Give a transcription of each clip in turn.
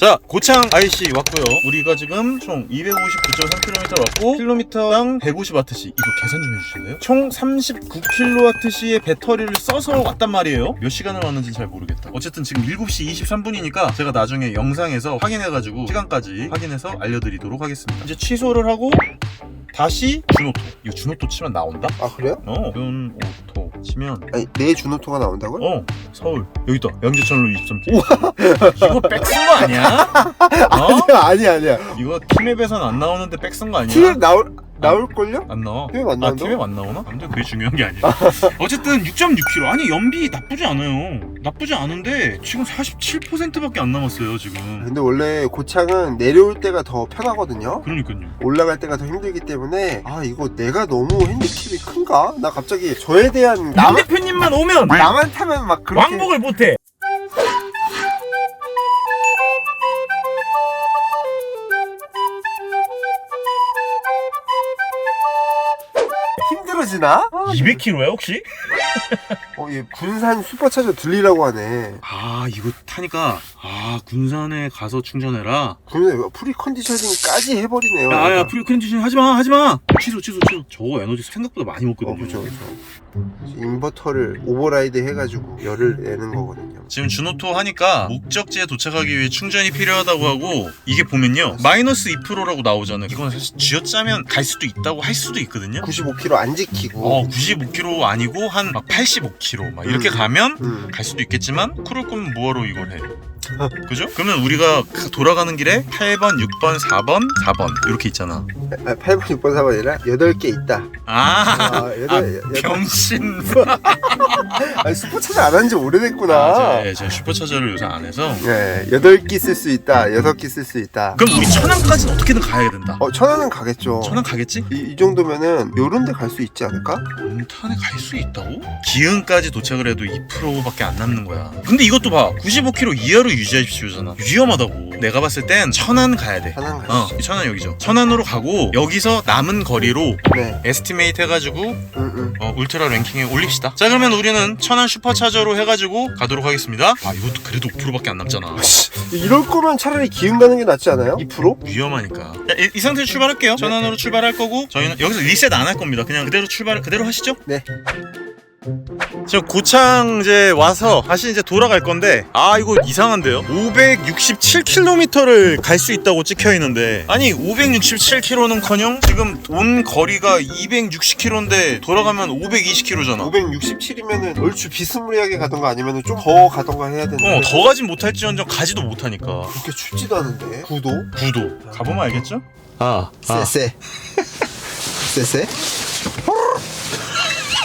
자 고창 IC 왔고요 우리가 지금 총 259.3km 왔고 킬로미터당 150W씩 이거 계산 좀 해주실래요? 총 39kWh의 배터리를 써서 왔단 말이에요 몇 시간을 왔는지 잘 모르겠다 어쨌든 지금 7시 23분이니까 제가 나중에 영상에서 확인해가지고 시간까지 확인해서 알려드리도록 하겠습니다 이제 취소를 하고 다시 준오토 이거 준오토 치면 나온다? 아 그래요? 어 준오토 치면 아니 내 준호토가 나온다고요? 어 서울 여기 있다 양재천로 23km 이거 백 쓴 거 아니야? 어? 아니야 아니야 이거 팀앱에선 안 나오는데 백 쓴 거 아니야? 티에 나올 나올걸요? 안 나와 팀앱 안아 나온다고? 팀앱 안 나오나? 아무튼 그게 중요한 게 아니야 어쨌든 6.6km 아니 연비 나쁘지 않아요 나쁘지 않은데 지금 47%밖에 안 남았어요 지금 근데 원래 고창은 내려올 때가 더 편하거든요 그러니까요 올라갈 때가 더 힘들기 때문에 아 이거 내가 너무 핸디캡이 큰가? 나 갑자기 저에 대한 남 대표님만 오면 나만 타면 막 그렇게 왕복을 못해 힘들어지나? 200km야 혹시? 어, 얘 군산 슈퍼차저 들리라고 하네. 아 이거 타니까 아 군산에 가서 충전해라. 그러면 프리 컨디셔닝까지 해버리네요. 야야 얘가. 프리컨디션 하지마 하지마. 취소 취소 취소. 저거 에너지 생각보다 많이 어 먹거든요. 그죠 그죠 인버터를 오버라이드 해가지고 열을 내는 거거든요. 지금 준오토 하니까 목적지에 도착하기 위해 충전이 필요하다고 하고 이게 보면요 마이너스 2%라고 나오잖아요. 이건 사실 쥐어짜면 갈 수도 있다고 할 수도 있거든요. 95km 안 지키고. 어 95km 아니고 한 막 85km 막 이렇게 음. 가면 음. 갈 수도 있겠지만 그럴 거면 뭐하러 이걸 해 그죠? 그러면 우리가 가- 돌아가는 길에 8번, 6번, 4번, 4번 이렇게 있잖아. 아, 8번 6번 4번 아니라 8개 있다. 아, 아, 여덟- 아 여덟- 병신 아니 슈퍼차저 안 한 지 오래됐구나 아, 제, 제가 슈퍼차저를 요새 안 해서 네, 8기 쓸수 있다 6기 쓸수 있다 그럼 우리 천안까지는 어떻게든 가야 된다 어 천안은 가겠죠 천안 가겠지? 이, 이 정도면은 요런 데 갈 수 있지 않을까? 동탄에 갈 수 있다고? 기흥까지 도착을 해도 2%밖에 안 남는 거야. 근데 이것도 봐. 95km 이하로 유지하십시오잖아. 위험하다고. 내가 봤을 땐 천안 가야 돼. 천안 어, 가시죠 천안 여기죠. 천안으로 가고 여기서 남은 거리로 네 에스티메이트 해가지고 음, 음. 어, 울트라 랭킹에 올립시다. 자 그러면 우리 는 천안 슈퍼차저로 해가지고 가도록 하겠습니다. 아 이것도 그래도 5%밖에 안 남잖아. 이럴 거면 차라리 기흥 가는 게 낫지 않아요? 2%? 위험하니까. 자, 이, 이 상태로 출발할게요. 천안으로 출발할 거고 저희는 여기서 리셋 안 할 겁니다. 그냥 그대로 출발 그대로 하시죠. 네. 지금 고창 이제 와서 다시 이제 돌아갈 건데 아 이거 이상한데요? 567km를 갈 수 있다고 찍혀 있는데. 아니 567km는커녕? 지금 온 거리가 260km인데 돌아가면 520km잖아. 567이면은 얼추 비스무리하게 가던가 아니면은 좀 더 가던가 해야 되는데. 어 더 가진 못할지언정 가지도 못하니까. 그렇게 춥지도 않은데. 구도? 구도. 가보면 알겠죠? 아, 쎄쎄. 쎄쎄?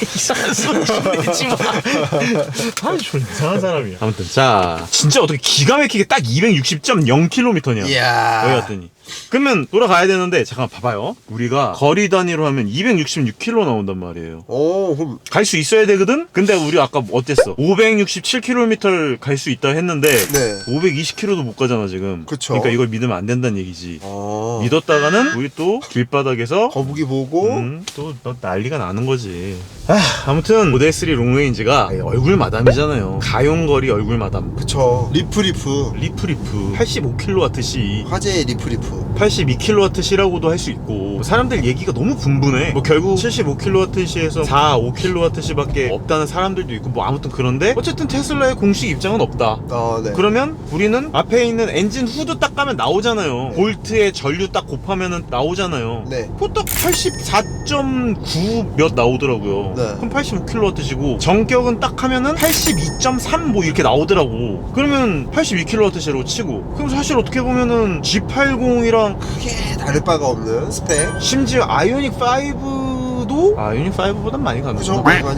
이상한 소리 내지 마. 아, 좀 이상한 사람이야. 아무튼 자, 진짜 어떻게 기가 막히게 딱 260.0km냐. 이야 여기 왔더니. 그러면 돌아가야 되는데 잠깐 봐봐요. 우리가 거리 단위로 하면 266km 나온단 말이에요. 오 그럼 갈 수 있어야 되거든? 근데 우리 아까 어땠어? 567km를 갈 수 있다 했는데 네 520km도 못 가잖아 지금. 그쵸. 그러니까 이걸 믿으면 안 된다는 얘기지. 어. 믿었다가는 우리 또 길바닥에서 거북이 보고 음, 또, 또 난리가 나는 거지. 아, 아무튼 모델 3 롱레인지가 얼굴 마담이잖아요. 가용거리 얼굴 마담. 그쵸 리프 리프 리프 리프 85kWc, 화제의 리프 리프 82kWc라고도 할 수 있고 사람들 얘기가 너무 분분해. 뭐 결국 75kWc에서 4, 5kWc밖에 없다는 사람들도 있고 뭐 아무튼 그런데 어쨌든 테슬라의 공식 입장은 없다. 어 네 그러면 우리는 앞에 있는 엔진 후드 딱 가면 나오잖아요. 볼트에 전류 딱 곱하면은 나오잖아요. 네. 딱84.9 몇 나오더라고요. 네. 그럼 85kW시고 정격은 딱 하면은 82.3 뭐 이렇게 나오더라고. 그러면 82kW로 치고 그럼 사실 어떻게 보면은 G80 이랑 크게 다를 바가 없는 스펙 심지어 아이오닉 5도 아이오닉 5보단 많이 가는 그죠? 많이 가요.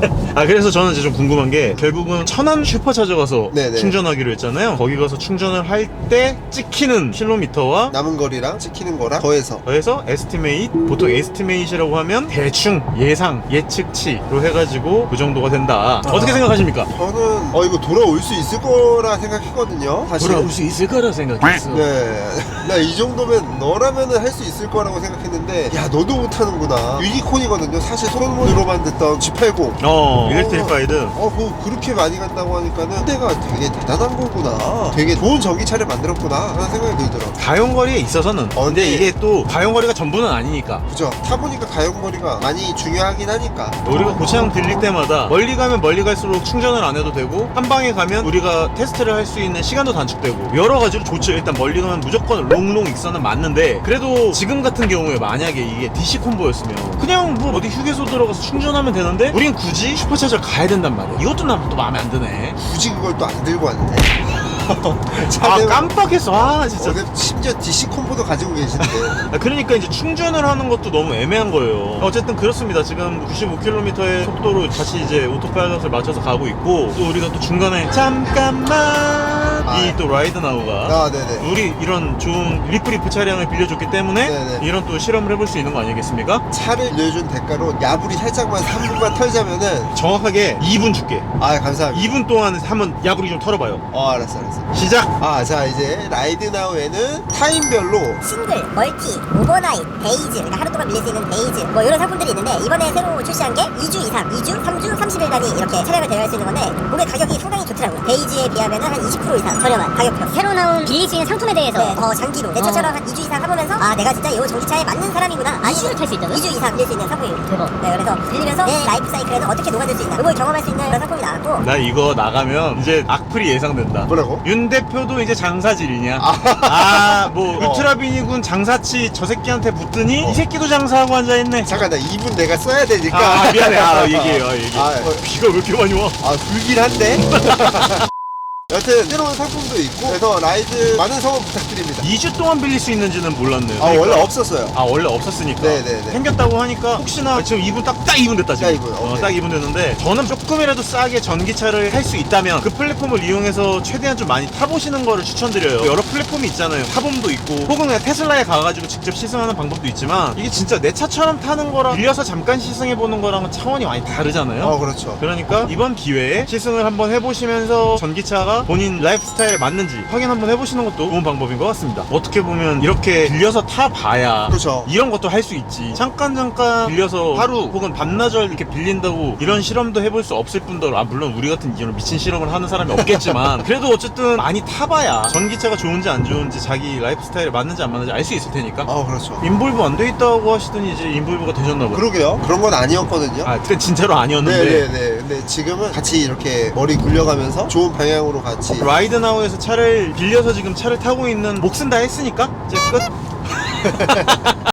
네. 아 그래서 저는 이제 좀 궁금한 게 결국은 천안 슈퍼차저 가서 네네. 충전하기로 했잖아요. 거기 가서 충전을 할 때 찍히는 킬로미터와 남은 거리랑 찍히는 거랑 더해서 더해서 에스티메이트 보통 에스티메이트라고 하면 대충 예상 예측치로 해가지고 그 정도가 된다. 어떻게 생각하십니까? 저는 어 이거 돌아올 수 있을 거라 생각했거든요 사실 수 있을 거라 생각했어. 네 나 이 정도면 너라면은 할 수 있을 거라고 생각했는데 야 너도 못하는구나 유니콘이거든요 사실 소문으로만 듣던 G80 어 일렉트리파이드 어, 그 그렇게 많이 간다고 하니까는 현대가 되게 대단한 거구나. 되게 좋은 전기차를 만들었구나 하는 생각이 들더라 고. 가용거리에 있어서는 어, 근데 네. 이게 또 가용거리가 전부는 아니니까 그죠? 타보니까 가용거리가 많이 중요하긴 하니까. 우리가 고창 들릴 때마다 멀리 가면 멀리 갈수록 충전을 안 해도 되고 한 방에 가면 우리가 테스트를 할 수 있는 시간도 단축되고 여러 가지로 좋죠 일단 멀리 가면 무조건 롱롱 익선은 맞는데 그래도 지금 같은 경우에 만약에 이게 DC 콤보였으면 그냥 뭐 어디 휴게소 들어가서 충전하면 되는데 우린 굳이 슈퍼차저 가야 된단 말이야 이것도 난또 마음에 안 드네 굳이 그걸 또 안 들고 왔네. 아 깜빡했어 아 진짜 어, 심지어 DC 콤보도 가지고 계신데. 아, 그러니까 이제 충전을 하는 것도 너무 애매한 거예요. 어쨌든 그렇습니다. 지금 95km의 속도로 다시 이제 오토파일럿을 맞춰서 가고 있고 또 우리가 또 중간에 잠깐만 이 또 라이드 나우가 아, 네네. 우리 이런 좋은 리프리프 차량을 빌려줬기 때문에 네네. 이런 또 실험을 해볼 수 있는 거 아니겠습니까? 차를 빌려준 대가로 야불이 살짝만 3분만 털자면은 정확하게 2분 줄게. 아 감사합니다. 2분 동안 한번 야구리 좀 털어봐요. 어 알았어 알았어. 시작. 아 자 이제 라이드나우에는 타임별로 싱글, 멀티, 오버나잇, 데이즈 그러니까 하루 동안 빌릴 수 있는 데이즈 뭐 이런 상품들이 있는데 이번에 새로 출시한 게 2주 이상, 2주, 3주, 30일간이 이렇게 차량을 대여할 수 있는 건데 그게 가격이 상당히 좋더라고요 데이즈에 비하면 한 20% 이상 저렴한 가격표 새로 나온 빌릴 수 있는 상품에 대해서 네, 더 장기로 내 차처럼 한 2주 이상 타보면서 아 내가 진짜 이 전기차에 맞는 사람이구나 아니 2주를 탈 수 있다고요? 2주 이상 빌릴 수 있는 상품입니다 대박. 네 그래서 빌리면서 내 라이프 사이클에는 어떻게 녹아들 수 있나 이걸 경험할 수 있는 그런 상품이 나왔고 나 이거 나가면 이제 악플이 예상된다. 뭐라고? 윤 대표도 이제 장사질이냐? 아, 뭐 어. 울트라비니군 장사치 저 새끼한테 붙더니 어. 이 새끼도 장사하고 앉아 있네. 잠깐 나 2분 내가 써야 되니까 아, 미안해. 아, 얘기해요, 얘기해. 아, 어, 비가 왜 이렇게 많이 와? 아 불길 한데 여튼 새로운 상품도 있고 그래서 라이드 많은 성원 부탁드립니다. 2주 동안 빌릴 수 있는지는 몰랐네요. 아 그러니까- 원래 없었어요. 아 원래 없었으니까. 네네네. 생겼다고 하니까 혹시나 지금 2분 딱, 딱 2분 됐다 지금. 딱 2분, 어, 오케이. 딱 2분 됐는데 저는 조금이라도 싸게 전기차를 할 수 있다면 그 플랫폼을 이용해서 최대한 좀 많이 타보시는 거를 추천드려요. 여러 플랫폼이 있잖아요. 타봄도 있고 혹은 그냥 테슬라에 가가지고 직접 시승하는 방법도 있지만 이게 진짜 내 차처럼 타는 거랑 빌려서 잠깐 시승해보는 거랑은 차원이 많이 다르잖아요. 어 그렇죠. 그러니까 이번 기회에 시승을 한번 해보시면서 전기차가 본인 라이프 스타일에 맞는지 확인 한번 해보시는 것도 좋은 방법인 것 같습니다. 어떻게 보면 이렇게 빌려서 타 봐야 그렇죠. 이런 것도 할 수 있지. 잠깐 잠깐 빌려서 하루 혹은 반나절 이렇게 빌린다고 이런 실험도 해볼 수 없을 뿐더러 아 물론 우리 같은 이런 미친 실험을 하는 사람이 없겠지만 그래도 어쨌든 많이 타봐야 전기차가 좋은지 안 좋은지 자기 라이프 스타일에 맞는지 안 맞는지 알 수 있을 테니까. 어 그렇죠 인볼브 안 돼 있다고 하시더니 이제 인볼브가 되셨나 봐요. 그러게요 그런 건 아니었거든요 아, 그때 진짜로 아니었는데. 네네네 근데 지금은 같이 이렇게 머리 굴려가면서 좋은 방향으로 같이. 라이드나우에서 차를 빌려서 지금 차를 타고 있는 몫은 다 했으니까? 이제 끝.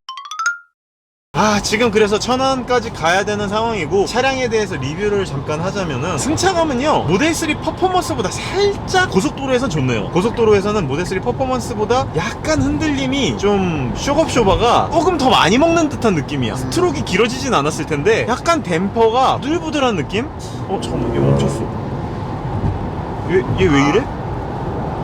아 지금 그래서 천안까지 가야 되는 상황이고 차량에 대해서 리뷰를 잠깐 하자면은 승차감은요 모델3 퍼포먼스보다 살짝 고속도로에선 좋네요. 고속도로에서는 모델3 퍼포먼스보다 약간 흔들림이 좀 쇼겁쇼바가 조금 더 많이 먹는 듯한 느낌이야. 스트로크가 길어지진 않았을 텐데 약간 댐퍼가 부들부들한 느낌? 어 잠깐만 얘 멈췄어 얘 왜 이래?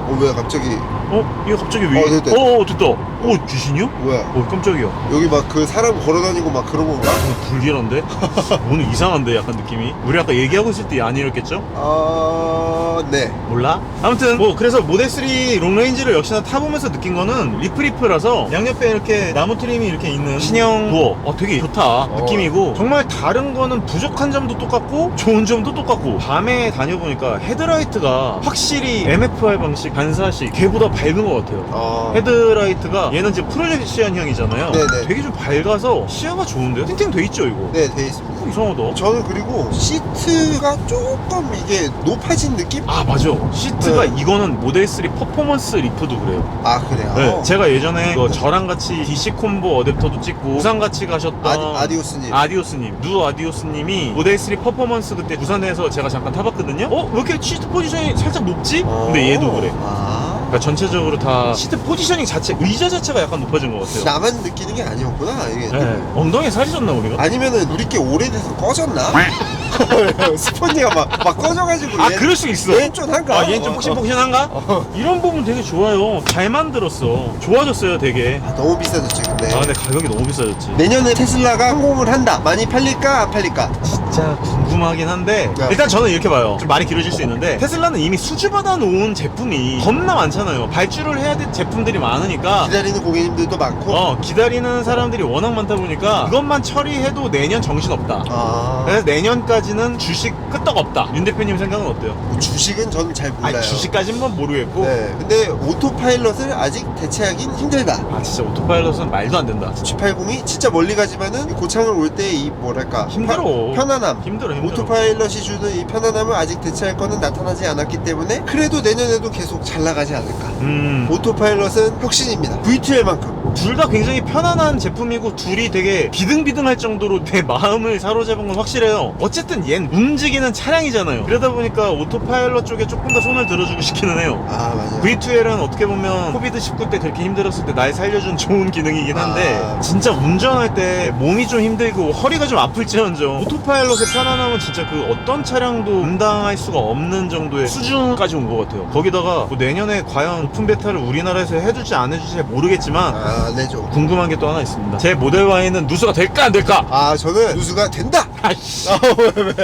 어 왜 갑자기 어? 얘 갑자기 왜? 어, 됐다. 어, 어, 됐다. 어, 귀신이요? 뭐야 어, 깜짝이야. 여기 막 그 사람 걸어다니고 막 그런 건가? 어, 불길한데? 오늘 이상한데, 약간 느낌이. 우리 아까 얘기하고 있을 때 아니었겠죠? 아 네 몰라? 아무튼, 뭐, 그래서 모델3 롱레인지를 역시나 타보면서 느낀 거는 리프리프라서 양옆에 이렇게 나무 트림이 이렇게 있는 신형 부어. 어, 되게 좋다. 느낌이고. 정말 다른 거는 부족한 점도 똑같고, 좋은 점도 똑같고. 밤에 다녀보니까 헤드라이트가 확실히 MFI 방식, 반사식, 걔보다 밝은 것 같아요. 어... 헤드라이트가 얘는 지금 프로젝션형이잖아요. 네네. 되게 좀 밝아서 시야가 좋은데요? 팅팅 돼 있죠 이거? 네, 돼 있습니다. 어, 이상하다. 저는 그리고 시트가 조금 이게 높아진 느낌? 아 맞아. 시트가 네. 이거는 모델 3 퍼포먼스 리프도 그래요. 아, 그래요? 네, 제가 예전에 이거 저랑 같이 DC 콤보 어댑터도 찍고 부산 같이 가셨던 아디, 아디오스님. 아디오스님, 누 아디오스님이 모델 3 퍼포먼스 그때 부산에서 제가 잠깐 타봤거든요. 어? 왜 이렇게 시트 포지션이 살짝 높지? 근데 얘도 그래. 아. 그러니까 전체적으로 다 시트 포지셔닝 자체, 의자 자체가 약간 높아진 것 같아요. 나만 느끼는 게 아니었구나, 이게. 네. 엉덩이에 살이 졌나 우리가? 아니면은 우리 게 오래돼서 꺼졌나? 스펀지가 막, 막 꺼져가지고. 아 얘- 그럴 수 있어. 얘는 좀 한가? 아, 얘는 좀 폭신폭신한가? 이런 부분 되게 좋아요. 잘 만들었어. 좋아졌어요, 되게. 아, 너무 비싸졌지, 근데. 아, 근데 가격이 너무 비싸졌지. 내년에 테슬라가 성공을 한다. 많이 팔릴까, 안 팔릴까? 진짜 궁금하긴 한데 네. 일단 저는 이렇게 봐요. 좀 말이 길어질 수 있는데 테슬라는 이미 수주받아 놓은 제품이 겁나 많잖아요. 발주를 해야 될 제품들이 많으니까 기다리는 고객님들도 많고 어 기다리는 사람들이 워낙 많다 보니까 그것만 처리해도 내년 정신 없다. 아 그래서 내년까지는 주식 끄떡 없다. 윤 대표님 생각은 어때요? 뭐 주식은 저는 잘 몰라요 아니 주식까지는 모르겠고 네 근데 오토파일럿을 아직 대체하긴 힘들다 아 진짜 오토파일럿은 말도 안 된다. G80이 진짜 멀리 가지만은 고창을 올 때 이 뭐랄까 힘들어. 편- 편안함 힘들어 힘들어. 오토파일럿이 주는 이 편안함을 아직 대체할 거는 나타나지 않았기 때문에 그래도 내년에도 계속 잘 나가지 않을까 음. 오토파일럿은 혁신입니다 V2L만큼 둘 다 굉장히 편안한 제품이고 둘이 되게 비등비등할 정도로 내 마음을 사로잡은 건 확실해요. 어쨌든 얜 움직이는 차량이잖아요. 그러다 보니까 오토파일럿 쪽에 조금 더 손을 들어주고 싶기는 해요. 아 맞아요 V2L은 어떻게 보면 코비드 19 때 그렇게 힘들었을 때 날 살려준 좋은 기능이긴 한데 아. 진짜 운전할 때 몸이 좀 힘들고 허리가 좀 아플지언정 오토파일럿의 편안함은 진짜 그 어떤 차량도 감당할 수가 없는 정도의 수준까지 온 것 같아요. 거기다가 뭐 내년에 과연 오픈 베타를 우리나라에서 해줄지 안 해줄지 잘 모르겠지만 아 네죠 궁금한 게 또 하나 있습니다. 제 모델 Y는 누수가 될까 안 될까? 아 저는 누수가 된다 아이씨. 아, 왜, 왜.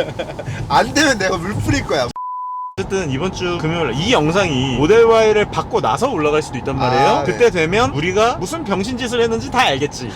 안 되면 내가 물 뿌릴 거야 어쨌든 이번 주 금요일 이 영상이 모델 Y를 받고 나서 올라갈 수도 있단 말이에요. 아, 네. 그때 되면 우리가 무슨 병신 짓을 했는지 다 알겠지.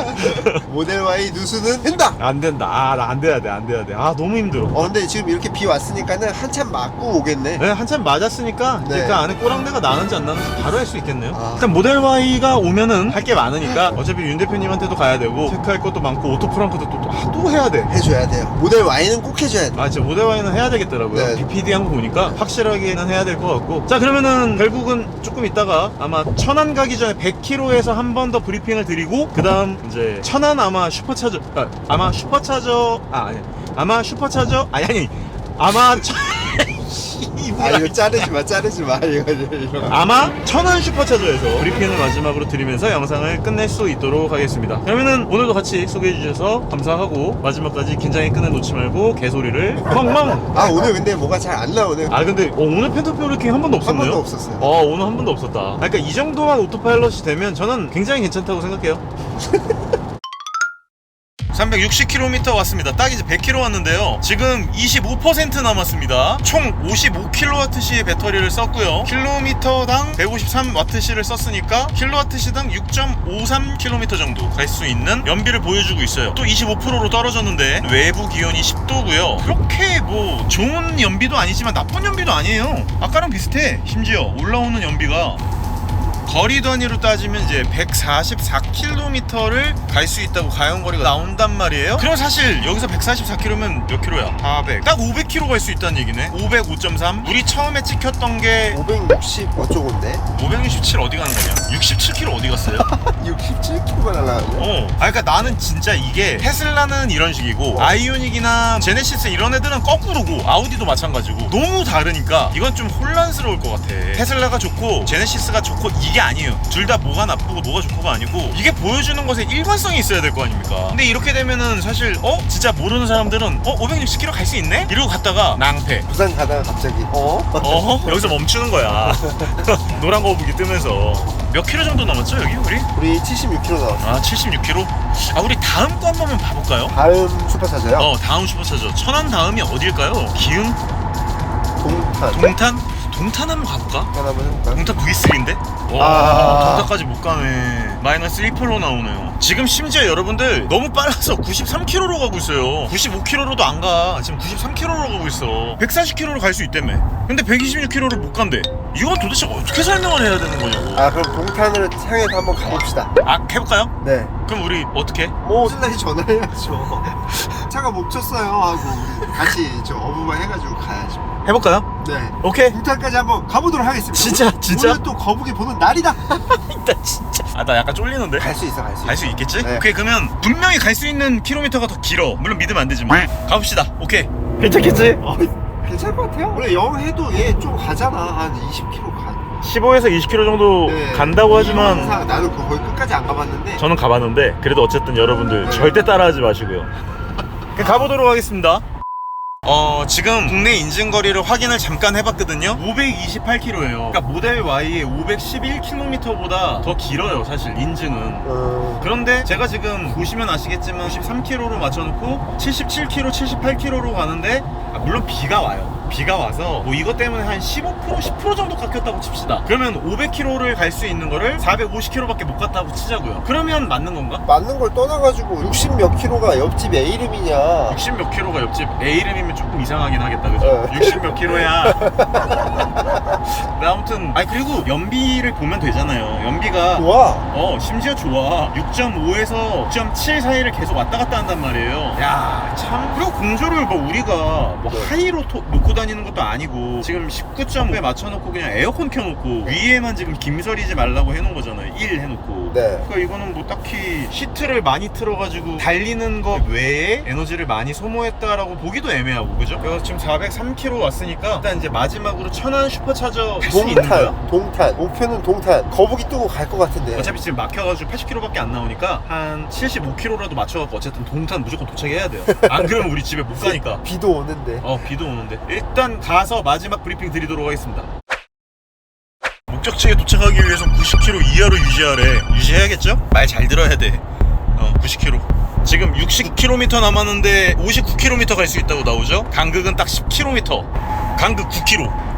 모델 Y 누수는 된다 안 된다. 아, 나 안 돼야 돼. 안 돼야 돼. 아, 너무 힘들어. 어 근데 지금 이렇게 비 왔으니까는 한참 맞고 오겠네 네, 한참 맞았으니까 네. 그 안에 꼬랑내가 나는지 안 나는지 바로 알 수 있겠네요. 아. 일단 모델 Y가 오면은 할 게 많으니까 어차피 윤 대표님한테도 가야 되고 체크할 것도 많고 오토 프랑크도 또, 또, 아, 또 해야 돼. 해줘야 돼요 모델 Y는 꼭 해줘야 돼 아, 진짜 모델 Y는 해야 되겠더라고요. 네. BPD 한거 보니까 확실하게는 해야 될 것 같고. 자, 그러면은 결국은 조금 있다가 아마 천안 가기 전에 100km에서 한 번 더 브리핑을 드리고, 그 다음 이제 천안 아마 슈퍼차저, 아, 아마 슈퍼차저, 아, 아니, 아마 슈퍼차저, 아니, 아니, 아마 천, 아 이거 자르지 마 자르지 마 이거 이거 아마 천안 슈퍼차저에서 브리핑을 마지막으로 드리면서 영상을 끝낼 수 있도록 하겠습니다. 그러면은 오늘도 같이 소개해 주셔서 감사하고 마지막까지 긴장의 끈을 놓지 말고 개소리를 멍멍 아 오늘 근데 뭐가 잘 안 나오네 아 근데 어, 오늘 펜터표 이렇게 한 번도 한 없었네요. 번도 없었어요 어 오늘 한 번도 없었다. 아, 그러니까 이 정도만 오토파일럿이 되면 저는 굉장히 괜찮다고 생각해요. 360km 왔습니다. 딱 이제 100km 왔는데요. 지금 25% 남았습니다. 총 55kWh의 배터리를 썼고요. 킬로미터당 153Wh를 썼으니까 킬로와트시당 6.53km 정도 갈 수 있는 연비를 보여주고 있어요. 또 25%로 떨어졌는데 외부 기온이 10도고요. 그렇게 뭐 좋은 연비도 아니지만 나쁜 연비도 아니에요. 아까랑 비슷해. 심지어 올라오는 연비가 거리 단위로 따지면 이제 144km를 갈 수 있다고 가용거리가 나온단 말이에요. 그럼 사실 여기서 144km면 몇 킬로야? 400. 딱 500km 갈 수 있다는 얘기네. 505.3. 우리 처음에 찍혔던 게 560 어쩌고인데 567 어디 가는 거냐? 67km 어디 갔어요? 67km가 날라가네 어. 아, 그러니까 나는 진짜 이게 테슬라는 이런 식이고 아이오닉이나 제네시스 이런 애들은 거꾸로고 아우디도 마찬가지고 너무 다르니까 이건 좀 혼란스러울 것 같아. 테슬라가 좋고 제네시스가 좋고 이게 아니에요. 둘 다 뭐가 나쁘고 뭐가 좋고가 아니고 이게 보여주는 것에 일관성이 있어야 될 거 아닙니까? 근데 이렇게 되면은 사실 어 진짜 모르는 사람들은 어 560km 갈 수 있네? 이러고 갔다가 낭패. 부산 가다가 갑자기 어? 어 여기서 멈추는 거야. 노란 거북이 뜨면서 몇 킬로 정도 남았죠 여기 우리? 우리 76km 나왔어 아 76km? 아 우리 다음 거 한번 봐볼까요? 다음 슈퍼차저요? 어 다음 슈퍼차저 천안 다음이 어딜까요? 기흥? 동탄 동탄? 동탄 한번 가볼까? 동탄 한번 해볼까요? 동탄 V3인데? 와 아. 동탄까지 못 가네 마이너스 1%로 나오네요 지금 심지어 여러분들 너무 빨라서 93km로 가고 있어요. 95km로도 안 가. 지금 93km로 가고 있어. 140km로 갈 수 있다며. 근데 126km를 못 간대. 이건 도대체 어떻게 설명을 해야 되는 거냐고. 아 그럼 동탄을 향해서 한번 가봅시다. 아 해볼까요? 네. 그럼 우리 어떻게? 뭐 슬라이 전화해야죠. 차가 멈췄어요. 하고 우리 같이 저 어부만 해가지고 가야죠. 해볼까요? 네. 오케이. 동탄까지 한번 가보도록 하겠습니다. 진짜, 진짜? 오늘 또 거북이 보는 날이다. 나 진짜 아 나 약간 쫄리는데? 갈 수 있어 갈 수 있어 갈 수 있겠지? 네. 오케이 그러면 분명히 갈 수 있는 킬로미터가 더 길어. 물론 믿으면 안 되지만 가봅시다. 오케이. 괜찮겠지? 어, 괜찮을 것 같아요. 원래 영 해도 얘 좀 가잖아. 한 20km 가. 15에서 20km 정도 네. 간다고 하지만 항상 나는 그 거의 끝까지 안 가봤는데. 저는 가봤는데 그래도 어쨌든 여러분들 네. 절대 따라하지 마시고요. 그냥 가보도록 하겠습니다 어, 지금 국내 인증거리를 확인을 잠깐 해봤거든요. 528km예요. 그러니까 모델 Y의 511km보다 더 길어요, 사실 인증은. 어, 그런데 제가 지금 보시면 아시겠지만 93km로 맞춰놓고 77km, 78km로 가는데 아, 물론 비가 와요. 비가 와서 뭐 이것 때문에 한 15%, 10% 정도 깎였다고 칩시다. 그러면 500km를 갈 수 있는 거를 450km밖에 못 갔다고 치자고요. 그러면 맞는 건가? 맞는 걸 떠나가지고 60 몇 킬로가 옆집 애 이름이냐 60 몇 킬로가 옆집 내 이름이면 조금 이상하긴 하겠다 그죠? 어. 60 몇 킬로야 네, 아무튼 아니 그리고 연비를 보면 되잖아요 연비가 좋아 어 심지어 좋아 6.5에서 6.7 사이를 계속 왔다 갔다 한단 말이에요 야 참 그리고 공조를 뭐 우리가 뭐 네. 하이로 토- 놓고 다니는 것도 아니고 지금 19.5에 맞춰놓고 그냥 에어컨 켜놓고 위에만 지금 김설이지 말라고 해놓은 거잖아요. 1 해놓고. 네. 그러니까 이거는 뭐 딱히 시트를 많이 틀어가지고 달리는 것 외에 에너지를 많이 소모했다라고 보기도 애매하고 그죠? 그래서 지금 403km 왔으니까 일단 이제 마지막으로 천안 슈퍼차저 할수 있는 거야? 동탄. 동탄 목표는 동탄. 거북이 뜨고 갈 것 같은데. 어차피 지금 막혀가지고 80km밖에 안 나오니까 한 75km라도 맞춰갖고 어쨌든 동탄 무조건 도착해야 돼요. 안 그러면 우리 집에 못 가니까. 비도 오는데. 어 비도 오는데. 일단 가서 마지막 브리핑 드리도록 하겠습니다 목적지에 도착하기 위해서 90km 이하로 유지하래 유지해야겠죠? 말 잘 들어야 돼 어, 90km 지금 60km 남았는데 59km 갈 수 있다고 나오죠? 간극은 딱 10km 간극 9km 아이씨.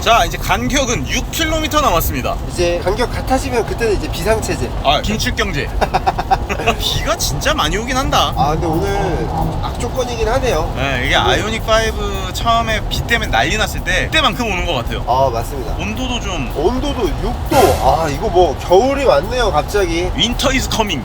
자 이제 간격은 6km 남았습니다. 이제 간격 같아지면 그때는 이제 비상체제. 아 긴축경제. 비가 진짜 많이 오긴 한다. 아 근데 오늘 악조건이긴 하네요. 네, 이게 아이오닉 5 처음에 비 때문에 난리 났을 때 그때만큼 오는 것 같아요. 아 맞습니다. 온도도 좀 온도도 6도. 아 이거 뭐 겨울이 왔네요 갑자기. 윈터 이즈 커밍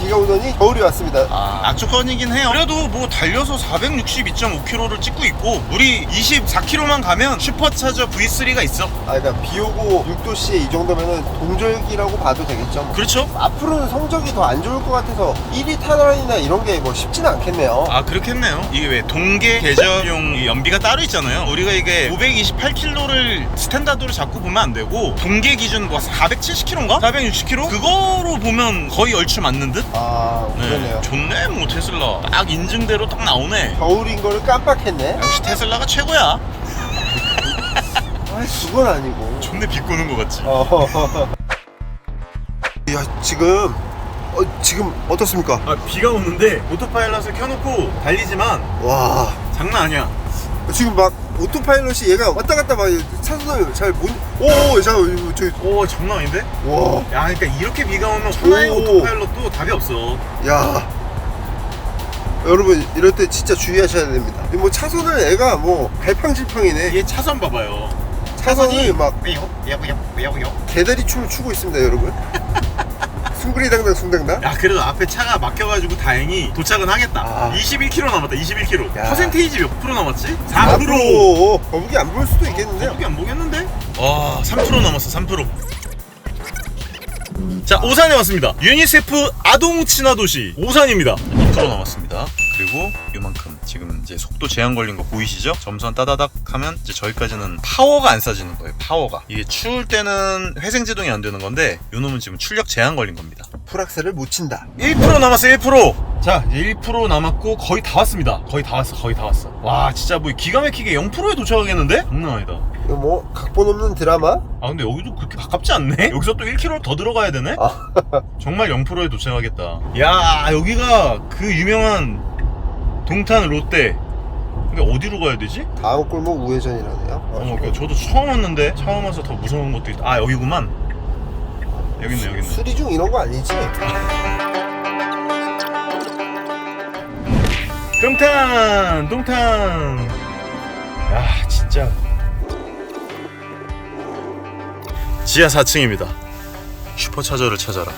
비가 오더니 겨울이 왔습니다. 아, 악조건이긴 해요. 그래도 뭐 달려서 462.5km를 찍고 있고 우리 24km만 가면 슈퍼차저 V3가 있어. 아 그러니까 비 오고 6도씨에 이 정도면은 동절기라고 봐도 되겠죠 뭐. 그렇죠? 앞으로는 성적이 더 안 좋을 것 같아서 1위 탈환이나 이런 게 뭐 쉽지는 않겠네요 아 그렇겠네요. 이게 왜 동계 계절용 이 연비가 따로 있잖아요. 우리가 이게 528km를 스탠다드로 잡고 보면 안 되고 동계 기준 뭐 470km인가? 460km? 그거로 보면 거의 얼추 맞는 듯? 아 그러네요 좋네 뭐 테슬라. 딱 인증대로 딱 나오네. 겨울인 거를 깜빡했네 역시 테슬라가 최고야. 아 그건 아니고 존내 비꼬는 것 같지? 어. 야 지금 어, 지금 어떻습니까? 아 비가 오는데 오토파일럿을 켜놓고 달리지만 와 장난 아니야. 지금 막 오토파일럿이 얘가 왔다 갔다 막 차선을 잘못 오오 저기 오 장난 아닌데? 와야 그러니까 이렇게 비가 오면 천하의 오. 오토파일럿도 답이 없어. 야 여러분 이럴 때 진짜 주의하셔야 됩니다 뭐 차선을 애가 뭐 갈팡질팡이네 얘 차선 봐봐요. 차선을 막 야야야야야. 개다리 춤을 추고 있습니다 여러분 숭구리당당 숭당당 야 그래도 앞에 차가 막혀가지고 다행히 도착은 하겠다. 아. 21km 남았다. 21km. 야. 퍼센테이지 몇 프로 남았지? 4%. 앞으로 거북이 안 보일 수도 있겠는데요 거북이 안 보겠는데? 와, 3% 남았어, 3%. 자, 오산에 왔습니다. 유니세프 아동 친화 도시 오산입니다. 2% 남았습니다. 그리고 요만큼 지금 이제 속도 제한 걸린 거 보이시죠? 점선 따다닥 하면 이제 저기까지는 파워가 안 쏴지는 거예요. 파워가. 이게 추울 때는 회생 제동이 안 되는 건데 요 놈은 지금 출력 제한 걸린 겁니다. 풀악셀을 못 친다 1% 남았어요 1%자 이제 1% 남았고 거의 다 왔습니다 거의 다 왔어 거의 다 왔어 와 진짜 뭐 기가 막히게 0%에 도착하겠는데? 장난 아니다 이거 뭐 각본 없는 드라마? 아 근데 여기도 그렇게 가깝지 않네? 여기서 또 1km 더 들어가야 되네? 아. 정말 0%에 도착하겠다 야 여기가 그 유명한 동탄 롯데. 근데 어디로 가야 되지? 다음 골목 우회전이라네요. 어, 그러니까 저도 처음 왔는데 처음 와서 더 무서운 것도 있다 아 여기구만. 여기 있네 여기 있네. 수리 중 이런 거 아니지? 동탄 동탄. 야 진짜. 지하 4층입니다. 슈퍼차저를 찾아라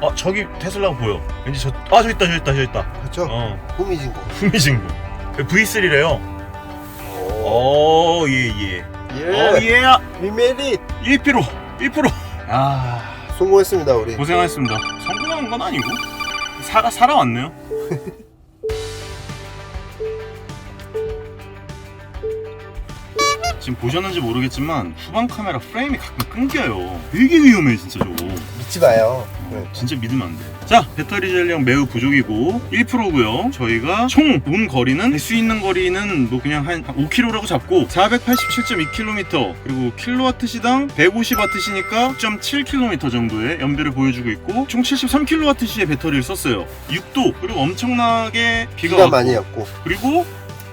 아 저기 테슬라가 보여. 왠지 저 아 저기 있다 저기 있다 저기 있다. 그렇죠? 어. 후미진고 후미진구 V3래요. 오. 오예예. 예. 어예. 위메릿 1% 1%. 아 성공했습니다 우리. 고생하셨습니다. 성공한 건 아니고. 살아 살아왔네요. 지금 보셨는지 모르겠지만 후방 카메라 프레임이 가끔 끊겨요. 되게 위험해 진짜 저거. 믿지 마요. 네. 진짜 믿으면 안 돼. 자, 배터리 전량 매우 부족이고 1%고요. 저희가 총 온 거리는 될 수 있는 거리는 뭐 그냥 한 5km라고 잡고 487.2km 그리고 킬로와트 시당 150와트시니까 6.7km 정도의 연비를 보여주고 있고 총 73kW 시의 배터리를 썼어요. 6도 그리고 엄청나게 비가, 비가 왔고 많이 왔고 그리고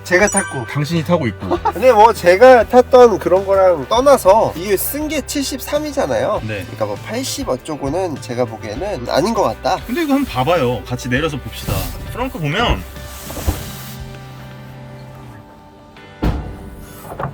제가 탔고 당신이 타고 있고. 근데 뭐 제가 탔던 그런 거랑 떠나서 이게 쓴 게 73이잖아요. 네. 그러니까 뭐 80 어쩌고는 제가 보기에는 아닌 것 같다. 근데 이거 한번 봐봐요. 같이 내려서 봅시다. 프렁크 보면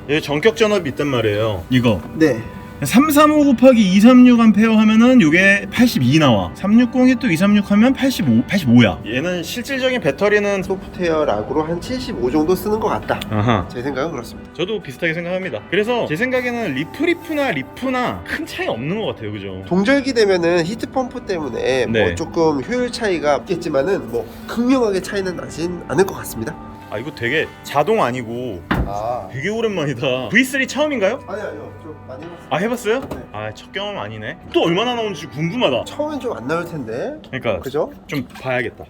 여기 전격 전압이 있단 말이에요. 이거 네. 335 곱하기 236 암페어 하면은 이게 82 나와. 360이 또 236 하면 85, 85야. 얘는 실질적인 배터리는 소프트웨어 락으로 한 75 정도 쓰는 것 같다. 아하. 제 생각은 그렇습니다. 저도 비슷하게 생각합니다. 그래서 제 생각에는 리프리프나 리프나 큰 차이 없는 것 같아요. 그죠? 동절기 되면은 히트 펌프 때문에 네. 뭐 조금 효율 차이가 있겠지만은 뭐 극명하게 차이는 나진 않을 것 같습니다. 아 이거 되게 자동 아니고 아. 되게 오랜만이다. V3 처음인가요? 아니 아니요. 좀 많이 해봤어요. 아 해봤어요? 네. 아첫 경험 아니네. 또 얼마나 나오는지 궁금하다. 처음엔 좀 안 나올 텐데. 그러니까 그죠? 좀 봐야겠다.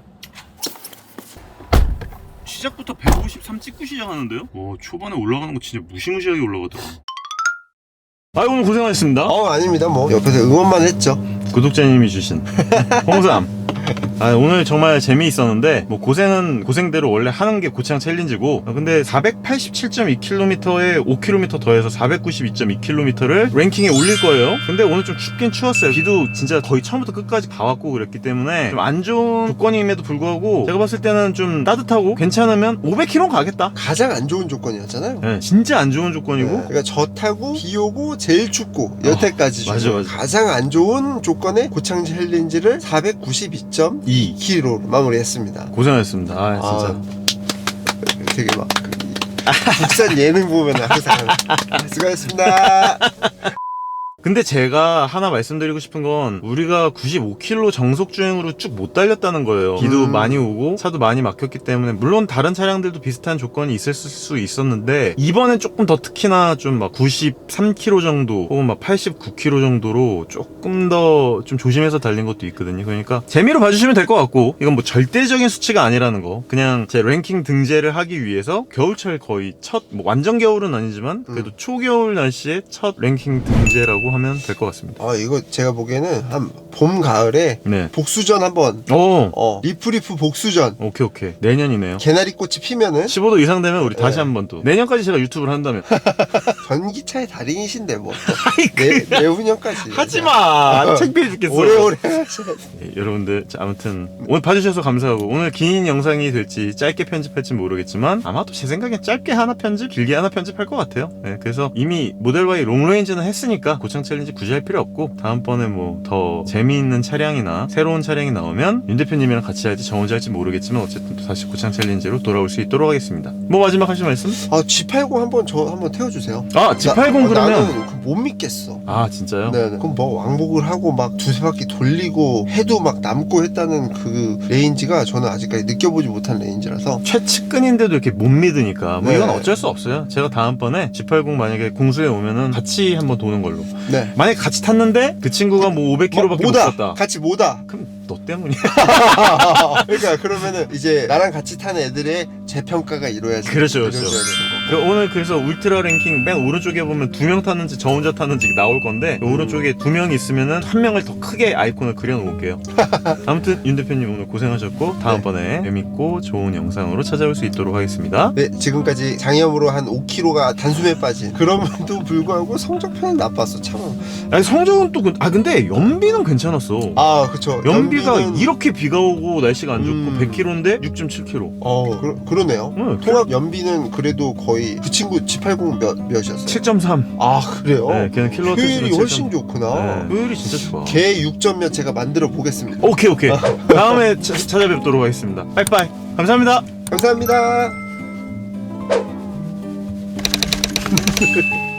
시작부터 153 찍고 시작하는데요? 와 초반에 올라가는 거 진짜 무시무시하게 올라가더라. 아 오늘 고생하셨습니다. 어 아닙니다. 뭐 옆에서 응원만 했죠. 구독자님이 주신 홍삼. 아, 오늘 정말 재미있었는데 뭐 고생은 고생대로 원래 하는 게 고창 챌린지고 아, 근데 487.2km에 5km 더해서 492.2km를 랭킹에 올릴 거예요 근데 오늘 좀 춥긴 추웠어요 비도 진짜 거의 처음부터 끝까지 다 왔고 그랬기 때문에 좀 안 좋은 조건임에도 불구하고 제가 봤을 때는 좀 따뜻하고 괜찮으면 500km 가겠다 가장 안 좋은 조건이었잖아요. 네, 진짜 안 좋은 조건이고 네, 그러니까 저 타고 비 오고 제일 춥고 여태까지 맞아, 중에 맞아. 가장 안 좋은 조건 의 고창 챌린지를 492.2km로 2 마무리했습니다. 고생하셨습니다 아 진짜 아, 되게 막 그, 국산 예능 보면 항상 수고하셨습니다. 근데 제가 하나 말씀드리고 싶은 건 우리가 95km 정속 주행으로 쭉 못 달렸다는 거예요. 비도 음. 많이 오고 차도 많이 막혔기 때문에 물론 다른 차량들도 비슷한 조건이 있을 수 있었는데 이번엔 조금 더 특히나 좀 막 93km 정도 혹은 막 89km 정도로 조금 더 좀 조심해서 달린 것도 있거든요. 그러니까 재미로 봐주시면 될 것 같고 이건 뭐 절대적인 수치가 아니라는 거. 그냥 제 랭킹 등재를 하기 위해서 겨울철 거의 첫 뭐 완전 겨울은 아니지만 그래도 초겨울 날씨에 첫 랭킹 등재라고 하면 될 것 같습니다. 아 이거 제가 보기에는 한 봄 가을에 네. 복수전 한번. 오. 어 리프리프 복수전. 오케이 오케이. 내년이네요. 개나리 꽃이 피면은? 15도 이상 되면 우리 다시 네. 한번 또. 내년까지 제가 유튜브를 한다면. 전기차의 달인이신데 뭐 내, 내후년까지. 하지마! 창피해 죽겠어. 오래오래 예, 여러분들 자, 아무튼 오늘 봐주셔서 감사하고 오늘 긴 영상이 될지 짧게 편집할지 모르겠지만 아마도 제 생각엔 짧게 하나 편집 길게 하나 편집할 것 같아요. 예, 그래서 이미 모델 Y 롱레인지는 했으니까 고창 챌린지 굳이 할 필요 없고 다음번에 뭐 더 재미있는 차량이나 새로운 차량이 나오면 윤 대표님이랑 같이 할지 저 혼자 할지 모르겠지만 어쨌든 또 다시 고창 챌린지로 돌아올 수 있도록 하겠습니다 뭐 마지막 하실 말씀? 아 G80 한번 저 한번 태워주세요 아 G80 나, 어, 그러면 나는 그못 믿겠어 아 진짜요? 네네. 그럼 뭐 왕복을 하고 막 두세 바퀴 돌리고 해도 막 남고 했다는 그 레인지가 저는 아직까지 느껴보지 못한 레인지라서 최측근인데도 이렇게 못 믿으니까 뭐 네. 이건 어쩔 수 없어요. 제가 다음번에 G80 만약에 공수에 오면은 같이 한번 도는 걸로. 네 만약에 같이 탔는데 그 친구가 뭐 500km밖에 못 뭐다 탔다. 같이 뭐다 그럼 너 때문이야. 그러니까 그러면은 이제 나랑 같이 타는 애들의 재평가가 이루어야지 그렇죠, 그렇죠. 이루어져야 되는 거고. 그 오늘 그래서 울트라 랭킹 맨 오른쪽에 보면 두 명 탔는지 저 혼자 탔는지 나올 건데 그 오른쪽에 두 명 있으면은 한 명을 더 크게 아이콘을 그려놓을게요. 아무튼 윤 대표님 오늘 고생하셨고 다음번에 재밌고 좋은 영상으로 찾아올 수 있도록 하겠습니다. 네, 지금까지 장염으로 한 5kg가 단숨에 빠진 그럼에도 불구하고 성적표는 나빴어 참. 아니 성적은 또 아 근데 연비는 괜찮았어. 아, 그쵸. 연비가 연비는- 이렇게 비가 오고 날씨가 안 좋고 음. 100km인데 6.7km. 어, 그러, 그러네요. 응, 통합 연비는 그래도 거의 그 친구 G80 몇, 몇이었어요? 7.3. 아, 그래요? 네, 걔는 킬로와트 효율이 훨씬 7.3. 좋구나. 네, 효율이 진짜 좋아. 걔 6점 몇 제가 만들어 보겠습니다. 오케이 오케이. 다음에 차- 찾아뵙도록 하겠습니다. 빠이빠이. 감사합니다. 감사합니다.